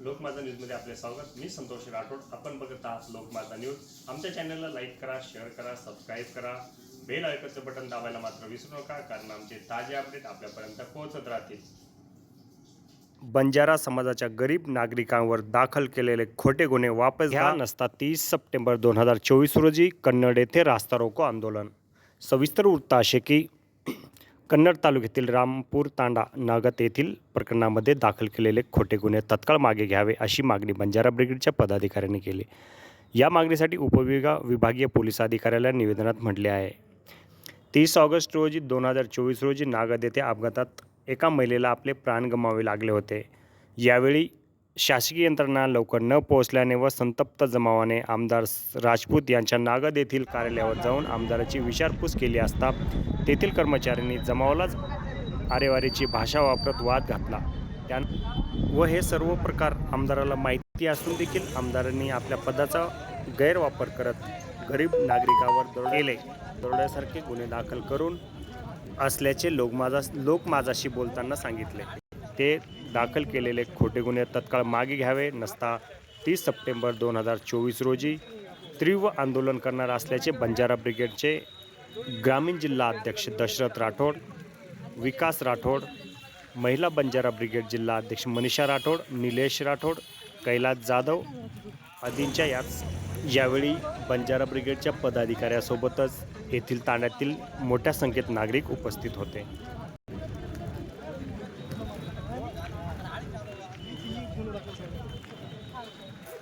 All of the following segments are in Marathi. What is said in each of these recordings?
स्वागत. मी संतोष राठोड. आपण बघत आहात लोकमाता न्यूज. आमच्या चॅनलला लाईक करा शेअर करा सबस्क्राईब करा. बेल ऐकचं बटन दाबायला मात्र विसरू नका कारण आमचे ताजे अपडेट आपल्यापर्यंत पोहोचत राहतील. बंजारा समाजाच्या गरीब नागरिकांवर दाखल केलेले खोटे गुन्हे वापस घ्या. नसता तीस सप्टेंबर दोन हजार चोवीस रोजी कन्नड येथे रास्ता रोको आंदोलन. सविस्तर वृत्त असे की कन्नड तालुक्यातील रामपूर तांडा नागत येथील प्रकरणामध्ये दाखल केलेले खोटे गुन्हे तत्काळ मागे घ्यावे अशी मागणी बंजारा ब्रिगेडच्या पदाधिकाऱ्यांनी केली. या मागणीसाठी उपविभागा विभागीय पोलीस अधिकाऱ्याला निवेदनात म्हटले आहे. तीस ऑगस्ट रोजी दोन हजार चोवीस रोजी नागद येथे अपघातात एका महिलेला आपले प्राण गमावे लागले होते. यावेळी शासकीय यंत्रणा लवकर न पोहोचल्याने व संतप्त जमावाने आमदार राजपूत यांच्या नागद येथील कार्यालयावर जाऊन आमदाराची विचारपूस केली असता तेथील कर्मचाऱ्यांनी जमावालाच आरेवारीची भाषा वापरत वाद घातला. त्या व हे सर्व प्रकार आमदाराला माहिती असून देखील आमदारांनी आपल्या पदाचा गैरवापर करत गरीब नागरिकावर दौडले केले गुन्हे दाखल करून असल्याचे लोक माझा लोक माझाशी बोलताना सांगितले. ते दाखल केलेले खोटे गुन्हे तत्काळ मागे घ्यावे नसता तीस सप्टेंबर दोन हजार चोवीस रोजी तीव्र आंदोलन करणार असल्याचे बंजारा ब्रिगेडचे ग्रामीण जिल्हा अध्यक्ष दशरथ राठोड विकास राठोड महिला बंजारा ब्रिगेड जिल्हा अध्यक्ष मनीषा राठोड निलेश राठोड कैलास जाधव आदींच्या याच यावेळी बंजारा ब्रिगेडच्या पदाधिकाऱ्यासोबतच येथील ताण्यातील मोठ्या संख्येत नागरिक उपस्थित होते वरती हात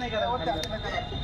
what the fuck is